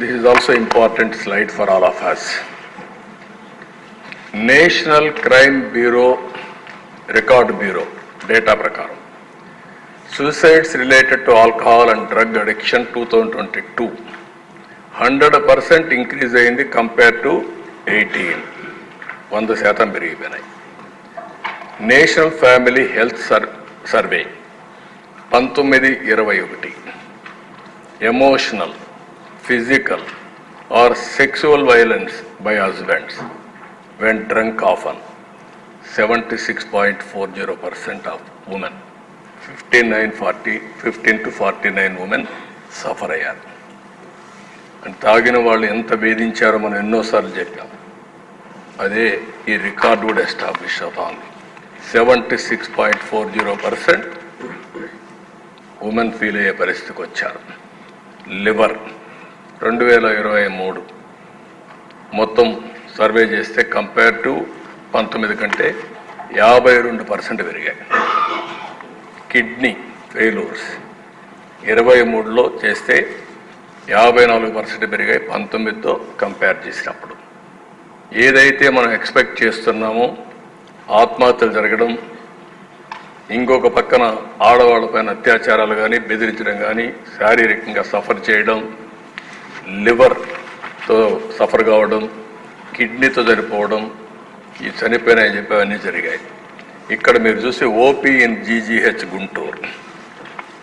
This is also important slide for all of us. National crime bureau record bureau data ప్రకారం. Suicides related to alcohol and drug addiction two thousand twenty two hundred percent increase అయింది compare to eighteen వంద శాతం పెరిగిపోయినాయి. National family health sur survey పంతొమ్మిది ఇరవై ఒకటి. Emotional physical or sexual violence by husbands when drunk often. 76.40% of women, 59, 40, 15 to 49 women suffer అయ్యారు. And తాగిన వాళ్ళు ఎంత వేధించారో మనం ఎన్నోసార్లు చెప్పాం. అదే ఈ రికార్డు కూడా ఎస్టాబ్లిష్ అవుతోంది. Seventy six point four zero percent women feel అయ్యే పరిస్థితికి వచ్చారు. లివర్ రెండు వేల ఇరవై మూడు. మొత్తం సర్వే చేస్తే కంపేర్ టు పంతొమ్మిది కంటే యాభై రెండు పర్సెంట్ పెరిగాయి. కిడ్నీ ఫెయిల్యూర్స్ ఇరవై మూడులో చేస్తే యాభై నాలుగు పర్సెంట్ పెరిగాయి పంతొమ్మిదితో కంపేర్ చేసినప్పుడు. ఏదైతే మనం ఎక్స్పెక్ట్ చేస్తున్నామో ఆత్మహత్యలు జరగడం ఇంకొక పక్కన ఆడవాళ్ళపైన అత్యాచారాలు కానీ బెదిరించడం కానీ శారీరకంగా సఫర్ చేయడం లివర్తో సఫర్ కావడం కిడ్నీతో చనిపోవడం ఈ చనిపోయినాయని చెప్పి అవన్నీ జరిగాయి. ఇక్కడ మీరు చూసి OP in GGH Guntur.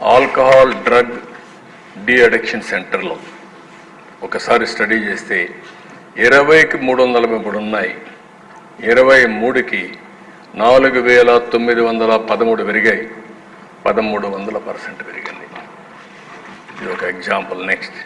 Alcohol drug de-addiction సెంటర్లో ఒకసారి స్టడీ చేస్తే ఇరవైకి మూడు వందల మూడు ఉన్నాయి. ఇరవై మూడుకి నాలుగు వేల తొమ్మిది వందల పదమూడు పెరిగాయి. పదమూడు వందల పర్సెంట్ పెరిగింది. ఇది ఒక ఎగ్జాంపుల్. నెక్స్ట్.